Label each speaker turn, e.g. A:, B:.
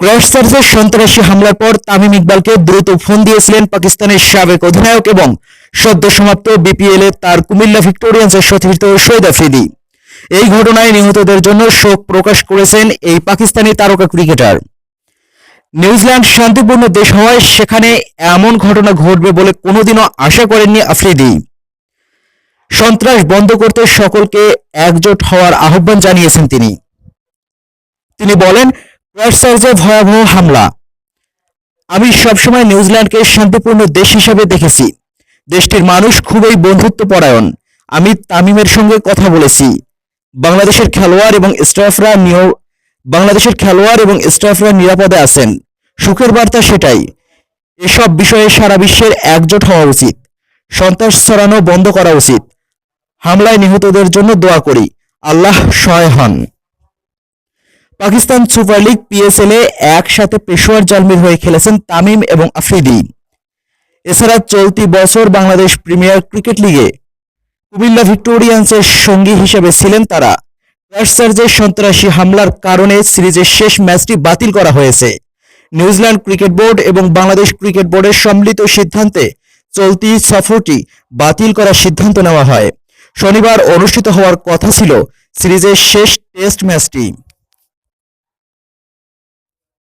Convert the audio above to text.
A: ক্রসচার্জের সন্ত্রাসী হামলার পর তামিম ইকবালকে দ্রুত ফোন দিয়েছিলেন পাকিস্তানের সাবেক অধিনায়ক এবং সদ্য সমাপ্ত বিপিএল এ তার কুমিল্লা ভিক্টোরিয়ান্সের সতীর্থ শহীদ আফ্রিদি। এই ঘটনায় নিহতদের জন্য শোক প্রকাশ করেছেন এই পাকিস্তানি তারকা ক্রিকেটার। নিউজিল্যান্ড শান্তিপূর্ণ দেশ হওয়ায় সেখানে এমন ঘটনা ঘটবে বলে কোনোদিনও আশা করেননি আফ্রিদি। সন্ত্রাস বন্ধ করতে সকলকে একজোট হওয়ার আহ্বান জানিয়েছেন তিনি। তিনি বলেন ক্রাইস্টচার্চে ভয়াবহ হামলা। আমি সবসময় নিউজিল্যান্ডকে শান্তিপূর্ণ দেশ হিসাবে দেখেছি। দেশটির মানুষ খুবই বন্ধুত্বপরায়ণ। আমি তামিমের সঙ্গে কথা বলেছি। বাংলাদেশের খেলোয়াড় এবং স্টাফরা বাংলাদেশের খেলোয়াড় এবং স্টাফরা নিরাপদে আছেন। সুখের বার্তা সেটাই, এসব বিষয়ে সারা বিশ্বের একজোট হওয়া উচিত। সন্ত্রাস ছড়ানো বন্ধ করা উচিত। হামলায় নিহতদের জন্য দোয়া করি। আল্লাহ সহায় হন। পাকিস্তান সুপার লিগ পিএসএল এ একসাথে পেশোয়ার জালমির হয়ে খেলেছেন তামিম এবং আফ্রিদি। এছাড়া চলতি বছর বাংলাদেশ প্রিমিয়ার ক্রিকেট লিগে কুমিল্লা ভিক্টোরিয়ান্সের সঙ্গী হিসেবে ছিলেন তারা। ক্রাশচার্জের সন্ত্রাসী হামলার কারণে সিরিজের শেষ ম্যাচটি বাতিল করা হয়েছে। নিউজিল্যান্ড ক্রিকেট বোর্ড এবং বাংলাদেশ ক্রিকেট বোর্ডের সম্মিলিত সিদ্ধান্তে চলতি সফরটি বাতিল করার সিদ্ধান্ত নেওয়া হয়। শনিবার অনুষ্ঠিত হওয়ার কথা ছিল সিরিজের শেষ টেস্ট ম্যাচটি।